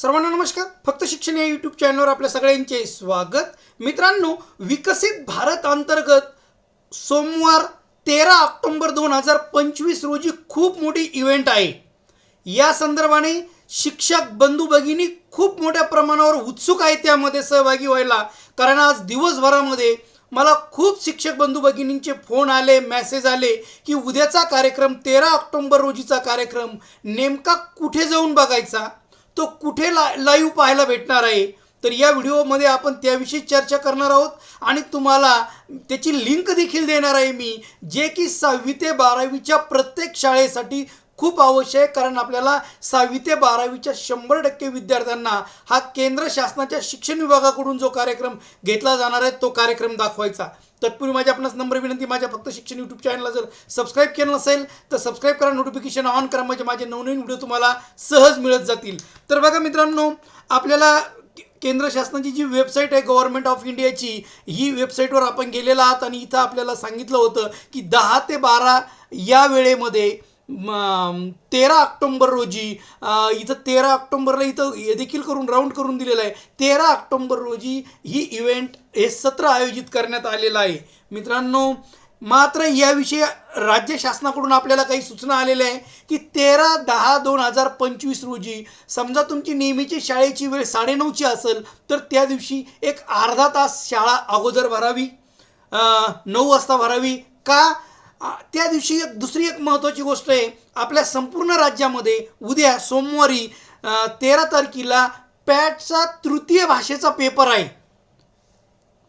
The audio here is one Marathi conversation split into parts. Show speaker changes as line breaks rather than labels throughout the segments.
सर्वांना नमस्कार. फक्त शिक्षण या यूट्यूब चॅनलवर आपल्या सगळ्यांचे स्वागत. मित्रांनो विकसित भारत अंतर्गत सोमवार तेरा ऑक्टोंबर दोन हजार पंचवीस रोजी खूप मोठी इव्हेंट आहे. या संदर्भाने शिक्षक बंधू भगिनी खूप मोठ्या प्रमाणावर उत्सुक आहे त्यामध्ये सहभागी व्हायला. कारण आज दिवसभरामध्ये मला खूप शिक्षक बंधू भगिनींचे फोन आले मॅसेज आले की उद्याचा कार्यक्रम तेरा ऑक्टोंबर रोजीचा कार्यक्रम नेमका कुठे जाऊन बघायचा? तो कुठे ला लाईव्ह पाहायला भेटणार आहे? तर या व्हिडिओमध्ये आपण त्याविषयी चर्चा करणार आहोत आणि तुम्हाला त्याची लिंक देखील देणार आहे मी जे की सहावी ते बारावीच्या प्रत्येक शाळेसाठी खूप आवश्यक आहे कारण आपल्याला सहावी ते बारावीच्या शंभर टक्के विद्यार्थ्यांना हा केंद्र शासनाच्या शिक्षण विभागाकडून जो कार्यक्रम घेतला जाणार आहे तो कार्यक्रम दाखवायचा. तत्पूर्वी माझ्या आपणास नंबर विनंती माझ्या फक्त शिक्षण यूट्यूब चॅनलला जर सबस्क्राईब केलं नसेल तर सबस्क्राईब करा नोटिफिकेशन ऑन करा म्हणजे माझे नवनवीन व्हिडिओ तुम्हाला सहज मिळत जातील. तर बघा मित्रांनो आपल्याला केंद्र शासनाची जी वेबसाईट आहे गव्हर्नमेंट ऑफ इंडियाची ही वेबसाईटवर आपण गेलेला आहात आणि इथं आपल्याला सांगितलं होतं की दहा ते बारा या वेळेमध्ये तेरा ऑक्टोंबर रोजी इथं तेरा ऑक्टोंबरला इथं हे देखील करून राऊंड करून दिलेलं आहे. तेरा ऑक्टोंबर रोजी ही इव्हेंट हे सत्र आयोजित करण्यात आलेलं आहे. मित्रांनो मात्र याविषयी राज्य शासनाकडून आपल्याला काही सूचना आलेल्या आहे की तेरा दहा दोन हजार पंचवीस रोजी समजा तुमची नेहमीची शाळेची वेळ साडेनऊची असेल तर त्या दिवशी एक अर्धा तास शाळा अगोदर भरावी नऊ वाजता भरावी का त्या दिवशी एक दुसरी एक महत्त्वाची गोष्ट आहे. आपल्या संपूर्ण राज्यामध्ये उद्या सोमवारी तेरा तारखेला पॅटचा तृतीय भाषेचा पेपर आहे.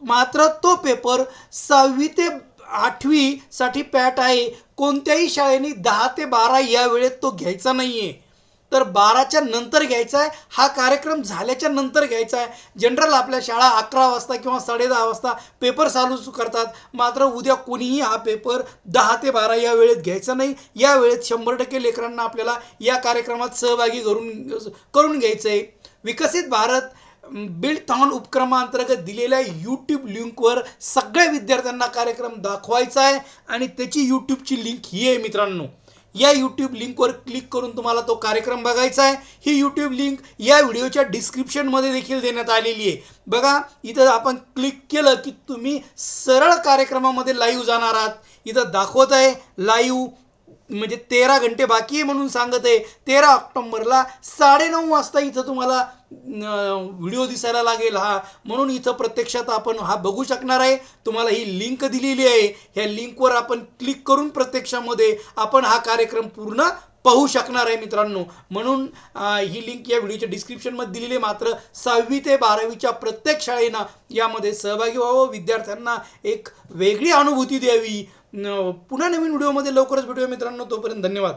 मात्र तो पेपर सहावी ते आठवीसाठी पॅट आहे. कोणत्याही शाळेने दहा ते बारा या वेळेत तो घ्यायचा नाही आहे तर बाराच्या नंतर घ्यायचा आहे हा कार्यक्रम झाल्याच्यानंतर घ्यायचा आहे जनरल आपल्या शाळा अकरा वाजता किंवा साडे दहा वाजता पेपर चालू करतात. मात्र उद्या कोणीही हा पेपर दहा ते बारा या वेळेत घ्यायचा नाही. या वेळेत शंभर टक्के लेकरांना आपल्याला या कार्यक्रमात सहभागी करून करून घ्यायचं आहे विकसित भारत बिल्ड थॉन उपक्रमांतर्गत दिलेल्या यूट्यूब लिंकवर सगळ्या विद्यार्थ्यांना कार्यक्रम दाखवायचा आहे आणि त्याची यूट्यूबची लिंक ही आहे मित्रांनो. या यूट्यूब लिंकवर क्लिक करून तुम्हाला तो कार्यक्रम बघायचा आहे. ही यूट्यूब लिंक या व्हिडिओच्या डिस्क्रिप्शनमध्ये देखील देण्यात आलेली आहे. बघा इथं आपण क्लिक केलं की तुम्ही सरळ कार्यक्रमामध्ये लाईव्ह जाणार आहात. इथं दाखवत आहे लाईव्ह म्हणजे तेरा घंटे बाकी आहे म्हणून सांगत आहे. तेरा ऑक्टोंबरला साडेनऊ वाजता इथं तुम्हाला व्हिडिओ दिसायला लागेल हा. म्हणून इथं प्रत्यक्षात आपण हा बघू शकणार आहे. तुम्हाला ही लिंक दिलेली आहे. ह्या लिंकवर आपण क्लिक करून प्रत्यक्षामध्ये आपण हा कार्यक्रम पूर्ण पाहू शकणार आहे मित्रांनो. म्हणून ही लिंक या व्हिडिओच्या डिस्क्रिप्शनमध्ये दिलेली आहे. मात्र सहावी ते बारावीच्या प्रत्येक शाळेनं यामध्ये सहभागी व्हावं. विद्यार्थ्यांना एक वेगळी अनुभूती द्यावी. पुन्हा नवीन व्हिडिओमध्ये लवकरच भेटूया मित्रांनो. तोपर्यंत धन्यवाद.